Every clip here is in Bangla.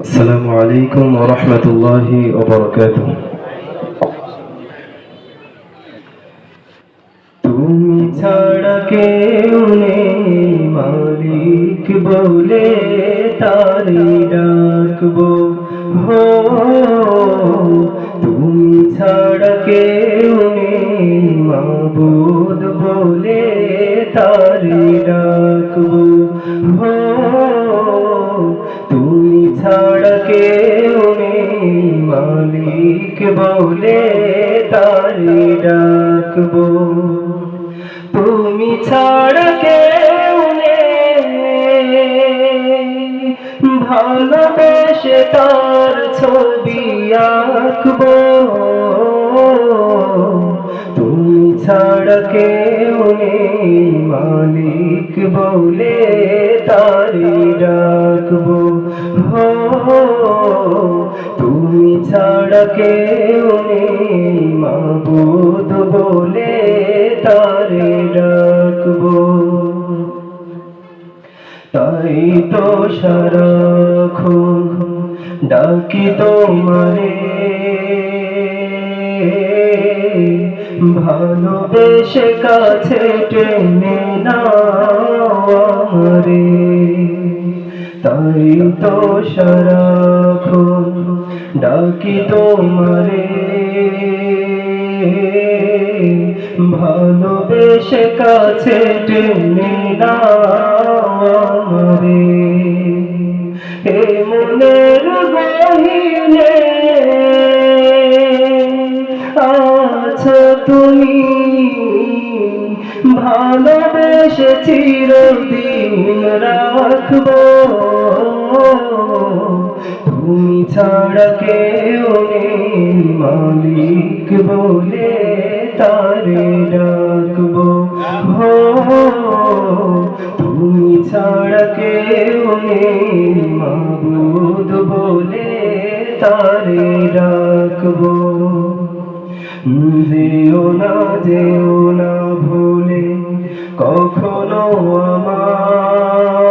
السلام عليكم ورحمة الله وبركاته তুমি ছাড়া কেউ নেই মালিক বলে তারি ডাকবো হো তুমি ছাড়া কেউ নেই মাবুদ বলে তারি ডাকবো ছাড়া কেউ মালিক বলে তারি ডাকবো। তুমি ছাড়া কেউ ভালোবেসে তার ছবি আঁকবো। তুমি ছাড়া কেউ মালিক বলে ছাড়া কেউ নেই, মাবুদ বলে তারে ডাকবো। তাই তো সারাক্ষণ ডাকি তোমারে। ভালোবেসে কাছে টেনে নারে তাই তো সারাক্ষণ ডাকি তোমারে। ভালোবেসে কাছে টেনে নারে এ মনের গহিনে আছো তুমি। ভালোবেসে চিরদিন রাখব। তুমি ছাড়া নেই। মালিক বলে তারে ডাকবো। হো তুমি ছাড়া নেই। মাবুদ বলে তারে ডাকবো। যেও না যেও না ভুলে কখনো আমায়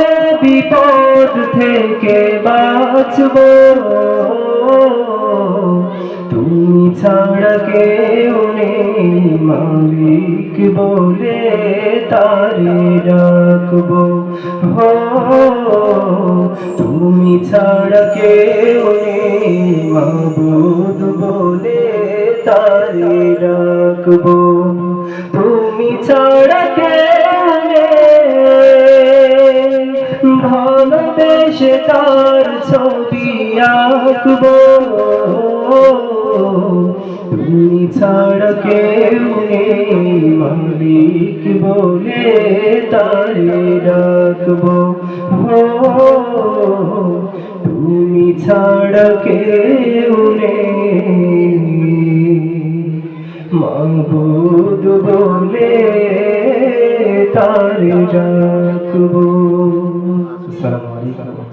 তাহলে বিপদ থেকে বাঁচব। তুমি ছাড়া কেউ নেই, মালিক বলে তারে ডাকব। হো, তুমি ছাড়া কেউ নেই। ভালোবেসে তার ছবি আঁকবো। তুমি ছাড়া কেউ মালিক বলে তারে ডাকবো। হো তুমি ছাড়া কেউ নেই। মাবুদ বলে তারে ডাকবো। para.